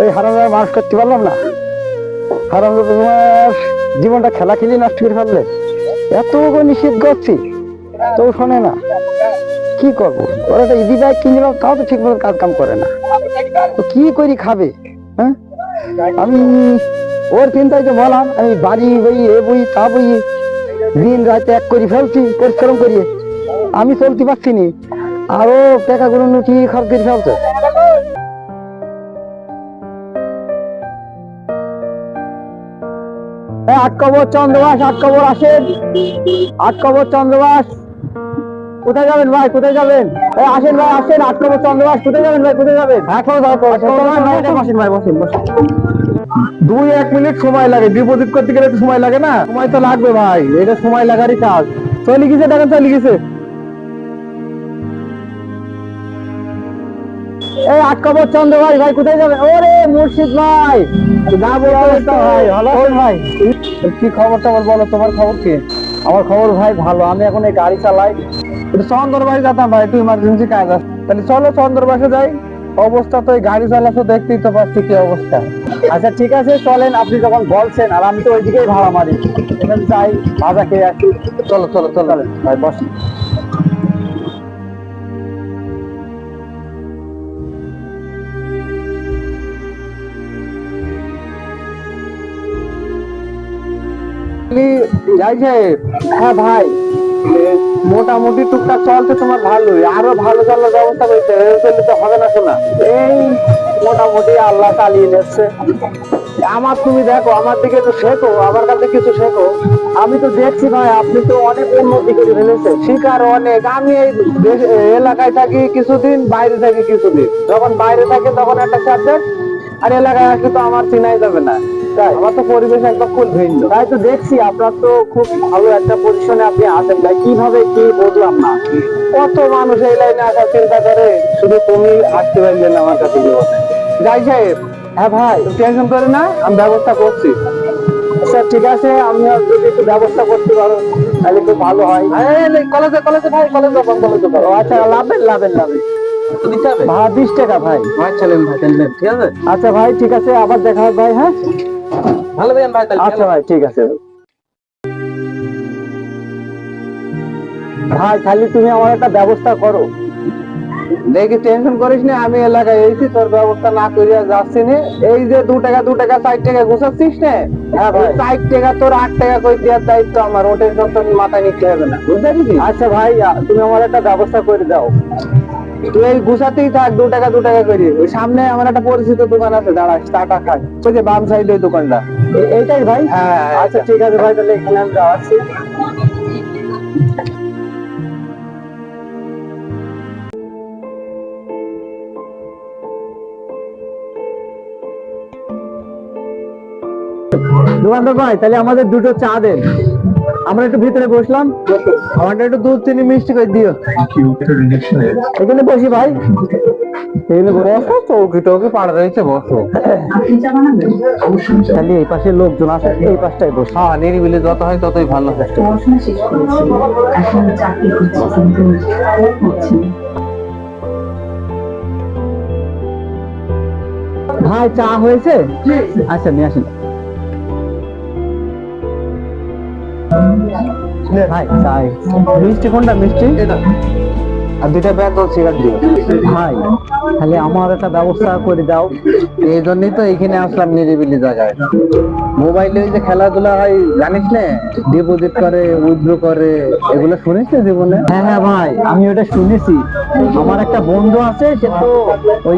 ওই হারামজাদা মানুষ করতে পারলাম না। হারামজাদা তোমার জীবনটা খেলা খেলি নষ্ট করে ফেললে। এত নিষেধ করছি তো শোনে না। কি করব? ওরা একটা ইজি বাইক কিনলাম তাও তো ঠিক মতো কাজ কাম করে না। তো কি করি খাবে? হ্যাঁ? আমি ওর চিন্তায় তো বললাম, আমি বাড়ি বই, এ বই, তা বই দিন রাতে এক করি ফেলছি, পরিশ্রম করিয়ে আমি চলতে পারছি নি। আরও টাকাগুলো কি খরচ করে ফেলছে। আট কবর চন্দ্রবাস আট কবর আসেন। আট কবর চন্দ্রবাস। কোথায় যাবেন ভাই? কোথায় যাবেন? আসেন ভাই আসেন। আট চন্দ্রবাস কোথায় যাবেন ভাই? কোথায় যাবেন? বসেন ভাই বসেন বসেন। দুই এক মিনিট সময় লাগে। ডিপোজিট করতে গেলে একটু সময় লাগে না? সময় তো লাগবে ভাই। এটা সময় লাগারই কাজ। চলে গেছে দেখেন চলে গেছে এই আট চন্দ্র ভাই ভাই কোথায় যাবেন ওরে মুর্শিদ ভাই! না বলো ভাই ভালো ভাই? কি খবর টবর বলো তোমার খবর কি? আমার খবর ভাই ভালো আমি এখন এই গাড়ি চালাই। একটু চন্দরবাড়ি যেতাম ভাই একটু ইমার্জেন্সি কাজ আছে। তাহলে চলো চন্দরবাসে যাই। অবস্থা তো এই গাড়ি চালাছো দেখতেই তো পাচ্ছি কি অবস্থা। আচ্ছা ঠিক আছে চলেন আপনি যখন বলছেন আর আমি তো ওইদিকেই ভাড়া মারি। যাই ভাজা খেয়ে আসি। চলো চলো চলো। ভাই বসেন। যাই সাহেব হ্যাঁ ভাই মোটামুটি টুকটাক চলছে তোমার ভালোই। আরও ভালো চলার ব্যবস্থা করতে চললে তো হবে না শোনা। এই মোটামুটি আল্লাহ চালিয়ে নিচ্ছে আমার তুমি দেখো, আমার দিকে তো শেখো, আমার কাছে কিছু শেখো। আমি তো দেখছি ভাই, আপনি তো অনেক উন্নতি করে ফেলেছেন। শিকার অনেক। আমি এই এলাকায় থাকি কিছুদিন, বাইরে থাকি কিছুদিন। যখন বাইরে থাকি তখন একটা সাবজেক্ট আর এলাকায় আসলে তো আমার চিনাই যাবে না। তাই? আমার তো পরিবেশ একদম ফুল ভিন্ন। তাই তো দেখছি আপনার তো খুব ভালো একটা পজিশনে আপনি আছেন ভাই। কীভাবে কি বুঝলাম না? কত মানুষ এই লাইনে আসার চিন্তা করে শুধু তুমি আসতে পারলে না আমার কাছে যাই সাহেব হ্যাঁ ভাই। টেনশন করে না আমি ব্যবস্থা করছি। স্যার ঠিক আছে আমি যদি একটু ব্যবস্থা করতে পারো তাহলে খুব ভালো হয়। কলেজে কলেজে ভাই কলেজে কলেজে আচ্ছা লাভেন লাভেন লাভেন। ভাই বিশ টাকা ভাই। আচ্ছা ভাই ঠিক আছে? আচ্ছা ভাই ঠিক আছে আবার দেখা হবে ভাই হ্যাঁ? ভালো থাকেন ভাই তাহলে আচ্ছা ভাই ঠিক আছে। ভাই খালি তুমি আমার একটা ব্যবস্থা করো। দেখি টেনশন করিস না আমি এলাকায় এসেছি তোর ব্যবস্থা না করিয়া যাচ্ছি না। এই যে দু টাকা দু টাকা ষাট টাকা ঘুষাচ্ছিস না হ্যাঁ ভাই। ষাট টাকা তোর আট টাকা করে দেওয়ার দায়িত্ব আমার ও টেনশন তোর মাথায় নিতে হবে না বুঝতে পেরেছিস? আচ্ছা ভাই তুমি আমার একটা ব্যবস্থা করে দাও। তুই গুছাতেই থাক দু টাকা দু টাকা করে। ওই সামনে আমার একটা পরিচিত দোকান আছে দাঁড়াস টাকা খাই ওই যে বাম সাইডে ওই দোকানটা। এইটাই ভাই? হ্যাঁ আচ্ছা ঠিক আছে ভাই তাহলে এখানে আমি যাচ্ছি। দোকানদার ভাই তাহলে আমাদের দুটো চা দেন। আমরা একটু ভিতরে বসলাম। আমাদের একটু দুধ চিনি মিষ্টি করে দিও। এখানে বসি ভাই। এখানে বসো চৌকি টৌকি পাড়া রয়েছে বসো। খালি এই পাশে লোকজন আছে এই পাশটায় বসো। হ্যাঁ নিরিবিলি যত হয় ততই ভালো। ভাই চা হয়েছে। আচ্ছা নিয়ে আসেন। ভাই চাই। মিষ্টি কোনটা মিষ্টি? আর দুইটা ব্যাগ সিগারেট দিও ভাই তাহলে আমার একটা ব্যবস্থা করে দাও। এই জন্যই তো এখানে আসলাম নিরিবিলি জায়গায়। মোবাইলে ওই যে খেলাধুলা হয় জানিস না? ডিপোজিট করে উইথড্র করে এগুলো শুনিস না জীবনে? হ্যাঁ হ্যাঁ ভাই আমি ওটা শুনেছি। আমার একটা বন্ধু আছে সে তো ওই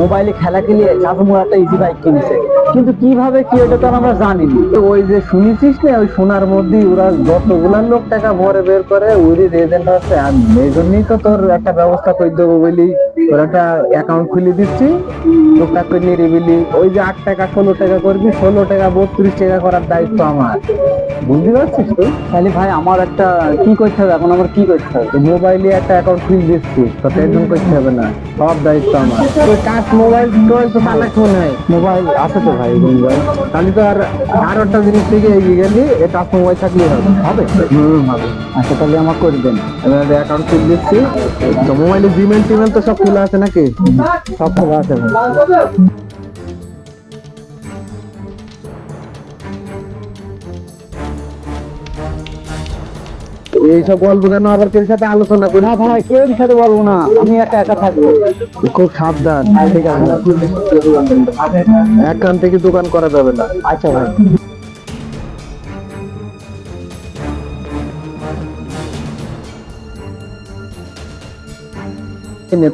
মোবাইলে খেলা খেলিয়ে চাঁদমুর একটা ইজি বাইক কিনছে। কিন্তু কীভাবে কি ওটা তো আমরা জানি না। তো ওই যে শুনেছিস না ওই সোনার মধ্যেই ওরা যতগুলা লোক টাকা ভরে বের করে ওই এজেন্ট আছে আর এই জন্যই তো তোর একটা ব্যবস্থা করে দেবো বলি। তোর একটা অ্যাকাউন্ট খুলে দিচ্ছি। টুকটাক করে নিরিবিলি ওই যে আট টাকা ষোলো টাকা করবি ষোলো টাকা বত্রিশ টাকা করার দায়িত্ব আমার। বুঝতে পারছিস তো? তাহলে ভাই আমার একটা কি করতে হবে? এখন আমার কি করতে হবে? মোবাইলে একটা অ্যাকাউন্ট খুলে দিচ্ছি তো টেনশন করতে হবে না। সব দায়িত্ব আমার। তো কাজ মোবাইল টোবাইল তো কানেকশন হয় মোবাইল আছে তো ভাই মোবাইল তাহলে তো আর আর একটা জিনিস থেকে এগিয়ে গেলি এটা মোবাইল থাকলে হবে। হবে? আচ্ছা তাহলে আমার করে দেন। এবার অ্যাকাউন্ট খুলে দিচ্ছি। তো মোবাইলে জিমেল টিমেল তো সব খোলা আছে নাকি? সব খোলা আছে এইসব গল্প কেন? আবার কেউ সাথে আলোচনা করি? না ভাই কেউ সাথে বলব না? আমি একা একা থাকব। খুব সাবধান। আচ্ছা, ঠিক আছে। একান থেকে দোকান করা যাবে না? আচ্ছা ভাই।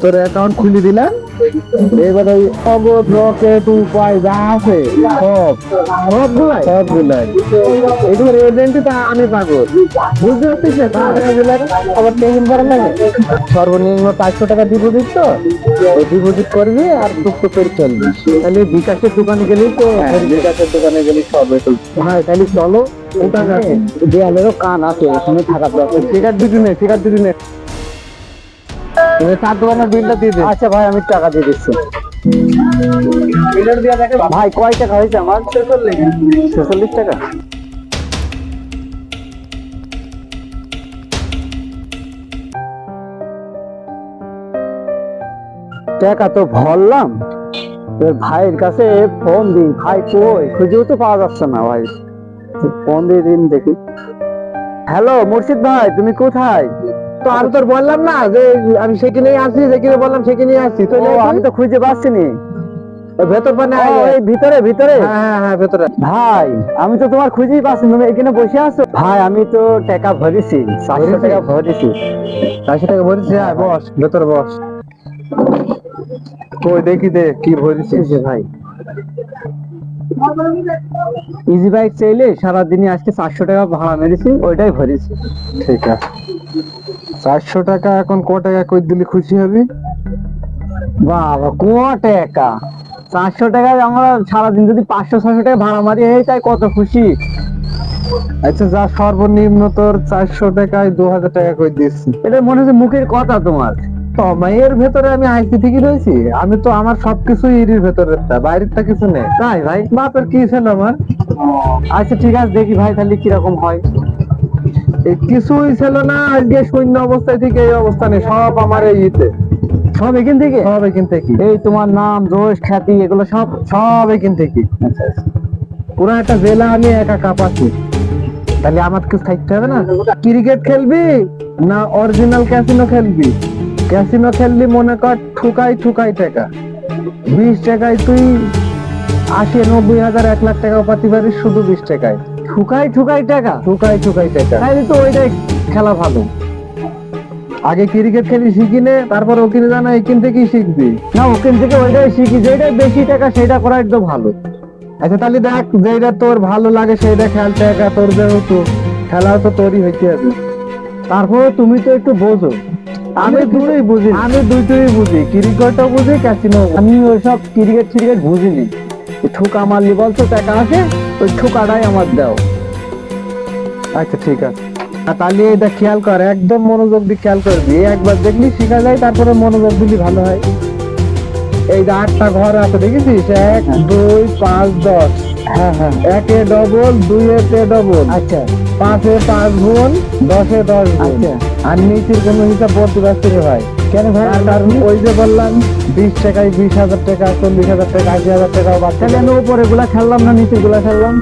তোর অ্যাকাউন্ট খুলে দিলাম। এবার ওই রকেট উপায় যা আছে সব। সবগুলাই? সবগুলাই। এগুলোর তা আমি পাগল। বুঝতে পারছিস না? আবার করা লাগে? সর্বনিম্ন পাঁচশো টাকা ডিপোজিট তো? ওই ডিপোজিট করবি আর টুক টুক করে চলবি। তাহলে বিকাশের দোকানে গেলেই তো বিকাশের দোকানে গেলেই সব হ্যাঁ তাহলে চলো। ওটা যাচ্ছে দেয়ালেরও কান আছে ওখানে থাকার দরকার। সিগারেট দুটি নে সিগারেট দুটি নে। তুমি চার দোকানের বিলটা দিয়ে দে আচ্ছা ভাই আমি টাকা দিয়ে দিচ্ছি। ভাই কয় টাকা হয়েছে আমার? ছেচল্লিশ টাকা? টাকা তো ভরলাম। এবার ভাইয়ের কাছে ফোন দিই ভাই কই? খুঁজেও তো পাওয়া যাচ্ছে না ভাই। ফোন দিয়ে দিন দেখি। হ্যালো মুর্শিদ ভাই তুমি কোথায়? তো আমি তোর বললাম না যে আমি যেখানে বললাম তো আমি তো খুঁজে পাচ্ছি নি ভেতর এই ভিতরে ভিতরে। হ্যাঁ হ্যাঁ হ্যাঁ ভেতরে। ভাই আমি তো তোমার খুঁজেই পাচ্ছি তুমি এখানে বসে আছো? ভাই আমি তো টাকা ভরেছি চারশো টাকা ভরেছি। চারশো টাকা ভরেছি? হ্যাঁ বস ভেতরে বস। কই দেখি দে কি ভরেছিস ভাই। ইজি বাইক চাইলে সারাদিনই আজকে চারশো টাকা ভাড়া মেরেছি ওইটাই ভরেছি। ঠিক আছে। চারশো টাকা এখন ক টাকা কই দিলে খুশি হবি? বাবা, কো টাকা? চারশো টাকায় আমরা সারাদিন যদি পাঁচশো টাকা ভাড়া মারি, এই তাই কত খুশি? আচ্ছা যা সর্বনিম্ন তোর চারশো টাকায় দু হাজার টাকা দিচ্ছি এটা মনে হচ্ছে মুখের কথা তোমার। সময়ের ভেতরে আমি আইসি ঠিকই রয়েছি। আমি তো আমার সবকিছু এরির ভেতরে বাইরেরটা কিছু নেই। তাই ভাই, বাপের কি ছিল আমার? আচ্ছা ঠিক আছে, দেখি ভাই তাহলে কীরকম হয়। কিছুই ছিল না আজকে শূন্য অবস্থায় থেকে এই অবস্থা নেই সব আমার এই ইতে। সব এখান থেকে? সব এখান থেকে। এই তোমার নাম দোষ খ্যাতি এগুলো সব? সব এখান থেকে। পুরো একটা জেলা আমি একা কাঁপাচ্ছি। তাহলে আমার কিছু থাকতে হবে না? ক্রিকেট খেলবি না অরিজিনাল ক্যাসিনো খেলবি? ক্যাসিনো খেললি মনে কর ঠুকাই ঠুকাই টাকা। বিশ টাকায় তুই আশি নব্বই হাজার এক লাখ টাকা পাতি পারিস শুধু বিশ টাকায়। ঠুকাই ঠুকাই টাকা? ঠুকাই ঠুকাই টাকা। তাইলে তো ওইটাই খেলা ভালো। আগে ক্রিকেট খেলি শিখি নে তারপর ওখানে জানা এখান থেকেই শিখবি। না ওখান থেকে ওইটাই শিখি যেটা বেশি টাকা সেটা করা একদম ভালো। আচ্ছা তাহলে দেখ যেটা তোর ভালো লাগে সেটা খেলতে একা তোর যেহেতু খেলা তো তোরই হইতে হবে। তারপরে তুমি তো একটু বোঝো। আমি দুটোই বুঝি। আমি দুটোই বুঝি। ক্রিকেটও বুঝি ক্যাসিনো আমি ওইসব ক্রিকেট ক্রিকেট বুঝিনি। ঠুকা মারলি বলছো টাকা আসে? ওই কাটাই আমার দাও। আচ্ছা ঠিক আছে। আর তাহলে এটা খেয়াল কর একদম মনোযোগ দিয়ে খেয়াল করবি। একবার দেখলি শেখা যায় তারপরে মনোযোগ দিলি ভালো হয়। এই যে আটটা ঘর আছে দেখেছিস? এক দুই পাঁচ দশ। হ্যাঁ হ্যাঁ। একে ডবল দুই এতে ডবল আচ্ছা। পাঁচে পাঁচ গুণ দশে দশ গুণ। আচ্ছা। আর নিচের কোনো হিসাব বলতে পারছি রে ভাই। কেন ভাই? কারণ ওই যে বললাম বিশ টাকায় বিশ হাজার টাকা চল্লিশ হাজার টাকা আশি হাজার টাকা বাচ্চা আমি উপরে গুলা খেললাম না নিচে গুলা খেললাম?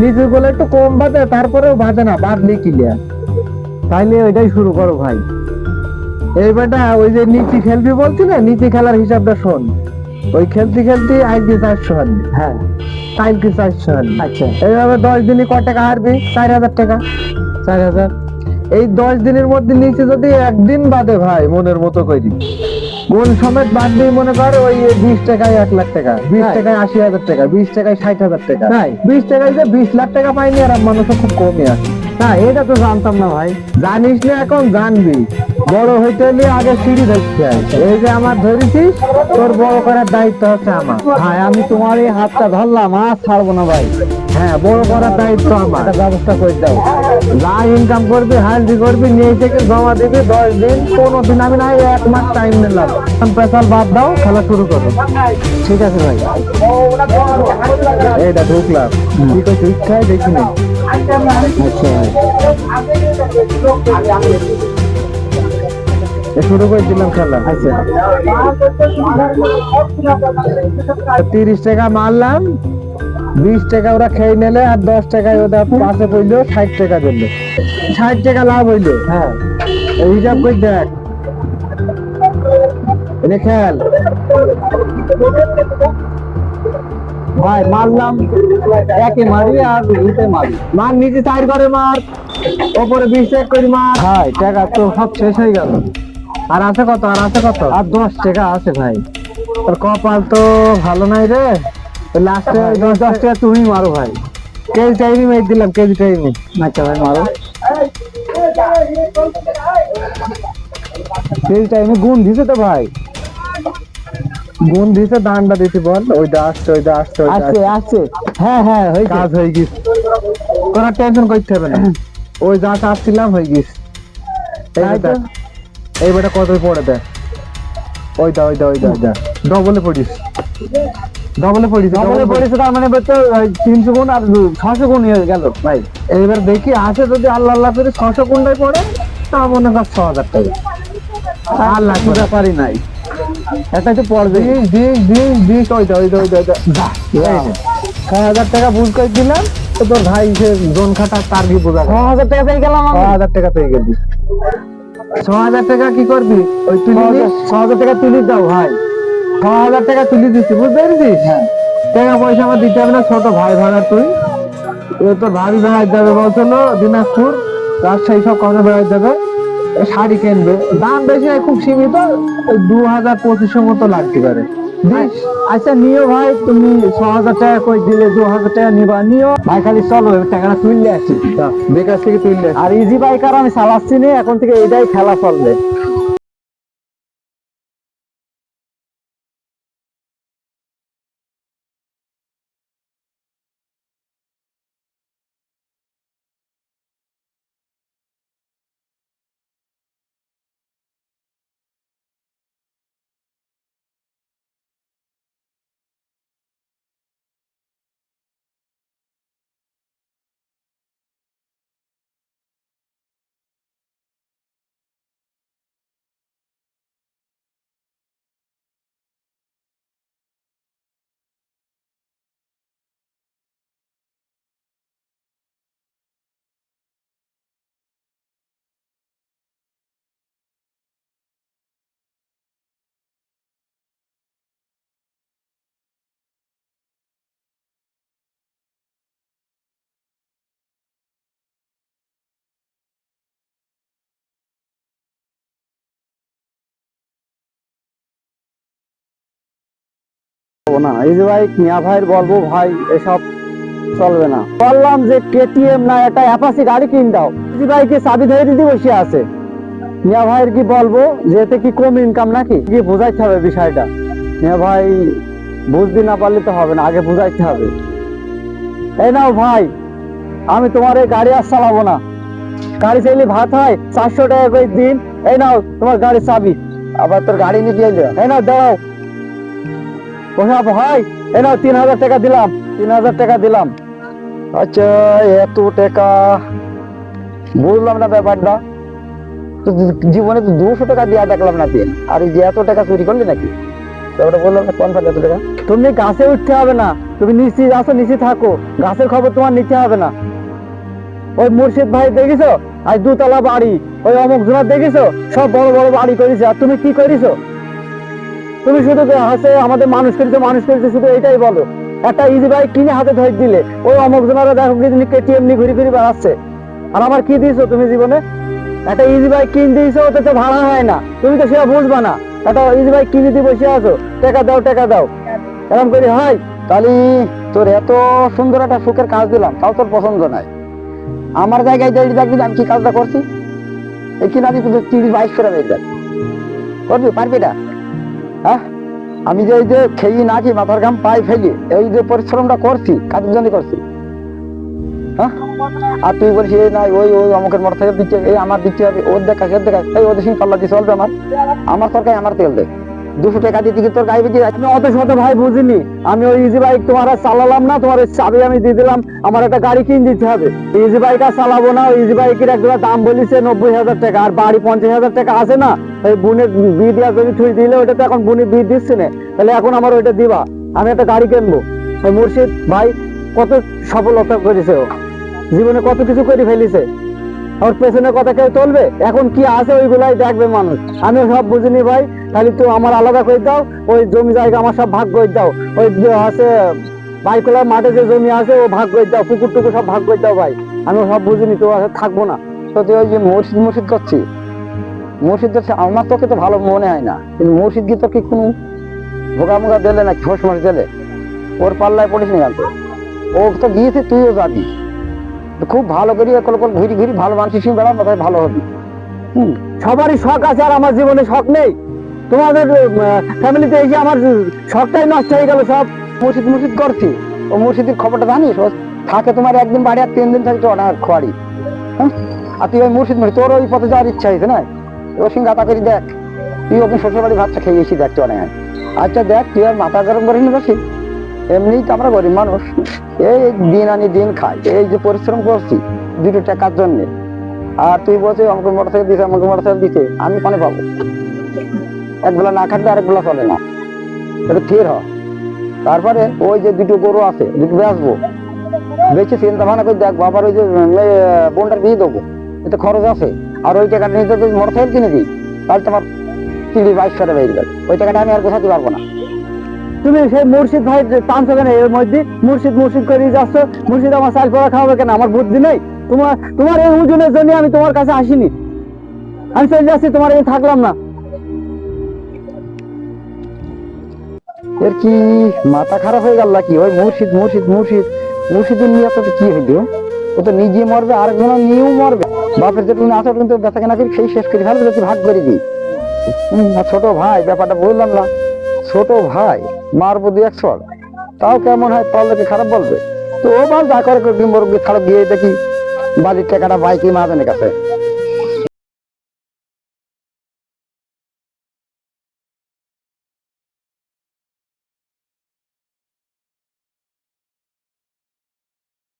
নিচেরগুলো একটু কম বাঁধে তারপরেও বাঁধে না বাঁধলে ক্লিয়ার তাইলে ওইটাই শুরু করো ভাই। এই বেটা ওই যে নিচে খেলবি বলছি না নিচে খেলার হিসাবটা শোন। ওই খেলতে খেলতে আজকে চারশো হারবি। হ্যাঁ কালকে চারশো হারবি। আচ্ছা। এইভাবে দশ দিনে ক টাকা হারবি? চার হাজার টাকা। চার হাজার? এই দশ দিনের মধ্যে নিচে যদি একদিন বাদে ভাই মনের মতো করি গোল সমেত বাদ দিয়ে মনে কর ওই বিশ টাকায় এক লাখ টাকা বিশ টাকায় আশি হাজার টাকা বিশ টাকায় ষাট হাজার টাকা? বিশ টাকায় যে বিশ লাখ টাকা পাইনি আর মানুষও খুব কমই আছে। না এটা তো জানতাম না ভাই। জানিস না এখন জানবি। বড় হইতে হলে আগে সিঁড়ি ধরতে হয়। এই যে আমার ধরেছিস তোর বড় করার দায়িত্ব হচ্ছে আমার। ভাই আমি তোমার এই হাতটা ধরলাম আর ছাড়বো না ভাই। হ্যাঁ বড় করার দায়িত্ব আমার। ব্যবস্থা করে দাও। যা ইনকাম করবি হাজিরি করবি নিয়ে থেকে জমা দিবি দশ দিন পনেরো দিন আমি না এক মাস টাইম নিলাম। পেশাল বাদ দাও খেলা শুরু করো। ঠিক আছে ভাই। এইটা ঢুকলাম। তুই খাই দেখি না আচ্ছা। শুরু করে দিলাম খেলা। আচ্ছা। তিরিশ টাকা মারলাম বিশ টাকা ওরা খেয়ে নিলে আর দশ টাকায় ওদের পাশে পড়ল ষাট টাকা দিল। ষাট টাকা লাভ হইল। হ্যাঁ। হিসাব করে দেখ। এনে খেয়াল ভাই মারলাম। একে মারি আর উল্টে মারি। মার নিচে সাইড করে মার ওপরে বিশ টাকা করে মার। ভাই টাকা তো সব শেষ হয়ে গেল। আর আছে কত আর আছে কত? আর দশ টাকা আছে ভাই। তোর কপাল তো ভালো নাই রে। লাস্টে দশ দশ টাকা তুমি মারো ভাই। কেজি টাইমই মেয়ে দিলাম কেজি টাইমই আচ্ছা ভাই মারো? কেজি টাইমে গুণ দিছে তো ভাই। গুণ দিছে দানটা দিতে বল ওইটা আসছে ওইটা আসছে আসছে। আসছে। হ্যাঁ হ্যাঁ কাজ হয়ে গেছে। কোনো টেনশন করতে হবে না। ওই যা চাচ্ছিলাম হয়ে গেছে। এই? বেটা কত পড়ে দেখ। ওইটা ওইটা ওইটা ওইটা। ডবলে পড়িস। ডবলে পড়িস ডবলে পড়েছে তার মানে তো তিনশো গুণ আর ছশো গুণ হয়ে গেল ভাই। এইবার দেখি আছে যদি আল্লাহ আল্লাহ করে ছশো কোনটায় পড়ে তা মনে কর ছ হাজার টাকা। আর লাগবে পারি নাই। একটা তো পড়বে দিস দিস দিস ওইটা ওইটা ওইটা। ছয় হাজার টাকা বুঝ করে দিলাম তো তোর ভাই সে জোন খাটা তার কি বোঝা ছ হাজার টাকা পেয়ে গেলাম ছ হাজার টাকা পেয়ে গেলি। ছ হাজার টাকা কি করবি? ওই তুলি ছ হাজার টাকা তুলে দাও ভাই। ছ হাজার টাকা তুলি দিচ্ছি বুঝতে পেরেছিস হ্যাঁ। টাকা পয়সা আমার দিতে হবে না ছোট ভাই ভাড়া তুই। তোর ভাবি বেড়াই যাবে বলছিল দিনাজপুর। রাজশাহী সব কথা বেড়াই যাবে শাড়ি কিনবে। দাম বেশি খুব সীমিত দু হাজার পঁচিশশো মতো লাগতে পারে। আচ্ছা নিও ভাই তুমি ছ হাজার টাকা করে দিলে দু হাজার টাকা নিবা নিও। ভাই খালি চলো টাকাটা তুললে আসি। বেকার থেকে তুললে আর ইজি বাইকার আমি চালাচ্ছি নি এখন থেকে এটাই খেলা চলবে। না। ইজি বাইক মিয়া ভাইয়ের বলব ভাই এসব চলবে না। বললাম যে কেটিএম না একটা অ্যাপাসি গাড়ি কিন দাও। ইজি বাইকে চাবি ধরে দিতে বসে আছে? মিয়া ভাইয়ের কি বলব যে এতে কি কম ইনকাম নাকি? কি বোঝাইতে হবে বিষয়টা? মিয়া ভাই বুঝতে না পারলে তো হবে না আগে বুঝাইতে হবে। এই নাও ভাই আমি তোমার এই গাড়ি আর চালাবো না। গাড়ি চাইলে ভাত হয় চারশো টাকা করে দিন। এই নাও তোমার গাড়ির চাবি। আবার তোর গাড়ি নিতে এলে এই নাও দাও ওসব ভাই এই নাও, তিন হাজার টাকা দিলাম, তিন হাজার টাকা দিলাম। আচ্ছা এত টাকা। বুঝলাম না ব্যাপারটা। জীবনে তো দুশো টাকা দেখলাম না আর যে এত টাকা চুরি করলি নাকি? তুমি গাছে উঠতে হবে না। তুমি নিশ্চিত আসো নিশ্চিত থাকো। গাছের খবর তোমার নিতে হবে না। ওই মুর্শিদ ভাই দেখিছো আজ দুতলা বাড়ি। ওই অমুক জোনার দেখিছো সব বড় বড় বাড়ি করেছে। আর তুমি কি করেছ? তুমি শুধু হাসে, আমাদের মানুষ করেছে মানুষ করেছে শুধু এইটাই বলো। একটা ইজি বাইক কিনে হাতে ধরে দিলে, ওই অমুক জনারা দেখো কি কেটিএম নিয়ে ঘুরে ঘুরে বেড়াচ্ছে। আর আমার কি দিয়েছ তুমি জীবনে? একটা ইজি বাইক কিনে দিয়েছ, ওতে তো ভাড়া হয় না। তুমি তো সেটা বুঝবা না। একটা ইজি বাইক কিনে দিয়ে বসে আছো, টাকা দাও টাকা দাও। এরকম করে হয় তাহলে তোর এত সুন্দর একটা সুখের কাজ দিলাম, তাও তোর পছন্দ নাই। আমার জায়গায় দাঁড়িয়ে থাকবি আমি কি কাজটা করছি? এই কিনা কিন্তু তিরিশ বাইশ করে বের করবি? পারবি এটা হ্যাঁ? আমি যে এই যে খেয়ে না খেয়ে মাথার ঘাম পাই ফেলি, এই যে পরিশ্রমটা করছি, কাজের জন্য করছি। হ্যাঁ? আর তুই বলছি এই নাই, ওই ওই অমুকের মোটর সাইকেল দিচ্ছে এই আমার দিচ্ছে ওর দেখা সে দেখা এই ওদের সঙ্গে পাল্লা দিচ্ছে চলবে আমার। আমার সরকার আমার তেল দেয়। দুশো টাকা দিয়ে কি তোর গায়ে বেঁচে আমি অত শত ভাই বুঝিনি। আমি ওই ইজি বাইক তোমার চালালাম না, তোমার চাবি আমি দিয়ে দিলাম। আমার একটা গাড়ি কিনে দিতে হবে। ইজি বাইক আর চালাবো না ইজি বাইকের একটা দাম বলিছে নব্বই হাজার টাকা। আর বাড়ি পঞ্চাশ হাজার টাকা আছে না, ওই বুনের বি দিয়া যদি থুই দিলে ওটা তো এখন বুনি বি দিচ্ছে না। তাহলে এখন আমার ওইটা দিবা। আমি একটা গাড়ি কিনবো। ওই মুর্শিদ ভাই কত সফলতা করেছে ও। জীবনে কত কিছু করে ফেলিছে। ওর পেছনে কথা কেউ চলবে এখন কি আছে ওইগুলাই দেখবে মানুষ। আমি সব বুঝিনি ভাই। তাহলে তো আমার আলাদা করে দাও, ওই জমি জায়গা আমার সব ভাগ করে দাও। ওই আছে, বাইকলার মাঠে যে জমি আছে, ও ভাগ করে দাও পুকুর টুকুর সব ভাগ করে দাও ভাই। আমি সব বুঝিনি, তো থাকব না। তো তুই ওই যে মুর্শিদ মুর্শিদ করছি। হচ্ছে আমার তোকে তো ভালো মনে হয় না। কিন্তু মুর্শিদ কি তোর কি কোনো ভোগা মোগা দিলে না ঘোষ মাস দিলে? ওর পাল্লায় পড়িস না জানতো ও তো গিয়েছে, তুইও যাবি। খুব ভালো করি কল কল ঘুরি ঘুরি ভালো মানুষের সঙ্গে বেড়ানো তাই ভালো হবে। হুম। সবারই শখ আছে আর আমার জীবনে শখ নেই। তোমাদের ফ্যামিলিতে এসে আমার শখটাই নষ্ট হয়ে গেল, সব মুর্শিদ মুর্শিদ করছি। ও মুর্শিদের খবরটা জানিস? থাকে তোমার একদিন বাড়ি আর তিন দিন থাকে তো অনার খোয়ারি। আর তুই ওই মুর্শিদ মুর্শিদ তোর ওই পথে যাওয়ার ইচ্ছা হয়েছে না? ওর সঙ্গে আতা করি দেখ, তুই ওকে শ্বশুর বাড়ি ভাতটা খেয়ে এসি দেখতে অনেক। আচ্ছা দেখ, তুই আর মাথা গরম করিস না বেশি। এমনিই তো আমরা গরিব মানুষ। এই দিন আনি দিন খাই। এই যে পরিশ্রম করছি দুটো টাকার জন্যে। আর তুই বলছিস আমাকে মোটর সাইকেল দিছে আমাকে মোটর সাইকেল দিছে আমি কোনে পাবো? একবেলা না খাটলে আরেকবেলা চলে না। এটা স্থির হ। তারপরে ওই যে দুটো গরু আছে, দুটো বেচবো। বেচে চিন্তা ভাবনা করে দেখ, বাবার ওই যে বোনটার বিয়ে দেবো। এতে খরচ আছে। আর ওই টাকাটা নিতে তো মোটর সাইকেল কিনে দিই, তাহলে তোমার তিরিশ বাইশ করে বেরিয়ে গেল ওই টাকাটা আমি আর গোছাতে পারব না। তুমি সেই মুর্শিদ ভাই টানছো কেন এর মধ্যে? মুর্শিদ মুর্শিদ করে যাচ্ছ। মুর্শিদ, আমার চাল পড়া খাওয়াবে কেন? আমার বুদ্ধি নেই। তোমার তোমার এই ওজনের জন্য আমি তোমার কাছে আসিনি। আমি চলে যাচ্ছি, তোমার এই থাকলাম না। এর কি মাথা খারাপ হয়ে গেল কি ওই মুর্শিদ মুর্শিদ মুর্শিদ। মুর্শিদের নিয়ে তো কি হইল? ও তো নিজে মরবে আরেকজন নিয়েও মরবে। বাপের যেটুকু আছে কিন্তু বেচা কেনা করে, সেই শেষ করে ফেলবে যদি ভাগ করে দিই ছোট ভাই, ব্যাপারটা বললাম না। ছোট ভাই, মারবো দু একশো তাও কেমন হয় তাহলে কি খারাপ বলবে। তো ও বল যা করে ছাড়ো গিয়ে দেখি। বাড়ির টাকাটা বাইকে মাহাজনের কাছে?